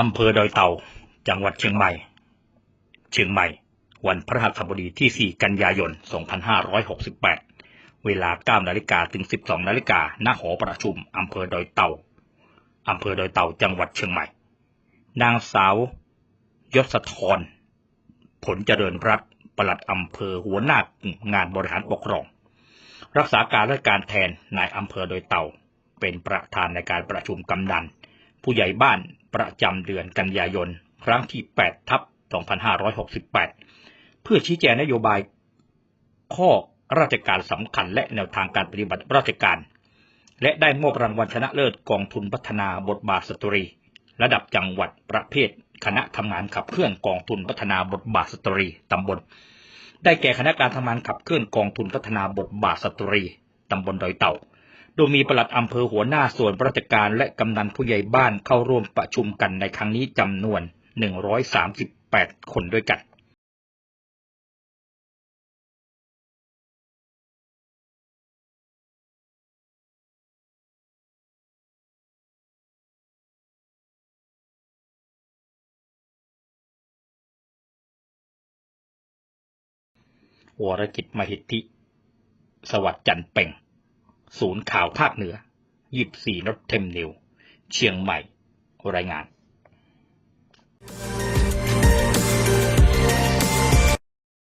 อำเภอดอยเต่า จังหวัดเชียงใหม่ เชียงใหม่ วันพฤหัสบดีที่ 4 กันยายน 2568 เวลา 9 นาฬิกาถึง 12 นาฬิกาณหอประชุมอำเภอดอยเต่าอำเภอดอยเต่า จังหวัดเชียงใหม่ นางสาวยศธรผลเจริญรัตน์ปลัดอำเภอหัวหน้างานบริหารปกครอง รักษาการราชการแทนนายอำเภอโดยเต่า เป็นประธานในการประชุมกำนัน ผู้ใหญ่บ้าน ประจำเดือนกันยายน ครั้งที่ 8 ทับ 2568 เพื่อชี้แจงนโยบายข้อราชการสำคัญและแนวทางการปฏิบัติราชการ และได้มอบรางวัลชนะเลิศกองทุนพัฒนาบทบาทสตรี ระดับจังหวัดประเภท คณะทำงานขับเคลื่อนกองทุนพัฒนาบทบาทสตรีตำบล ได้แก่คณะการทำงานขับเคลื่อนกองทุนพัฒนาบทบาทสตรีตำบลดอยเต่า โดยมีปลัดอำเภอหัวหน้าส่วนราชการและกำนันผู้ใหญ่บ้านเข้าร่วมประชุมกันในครั้งนี้จำนวน 138 คนด้วยกันวรกิจมหิทธิ สวัสดิ์จันเป่ง ศูนย์ข่าวภาคเหนือ 24นอตเทมนิว เชียงใหม่ รายงาน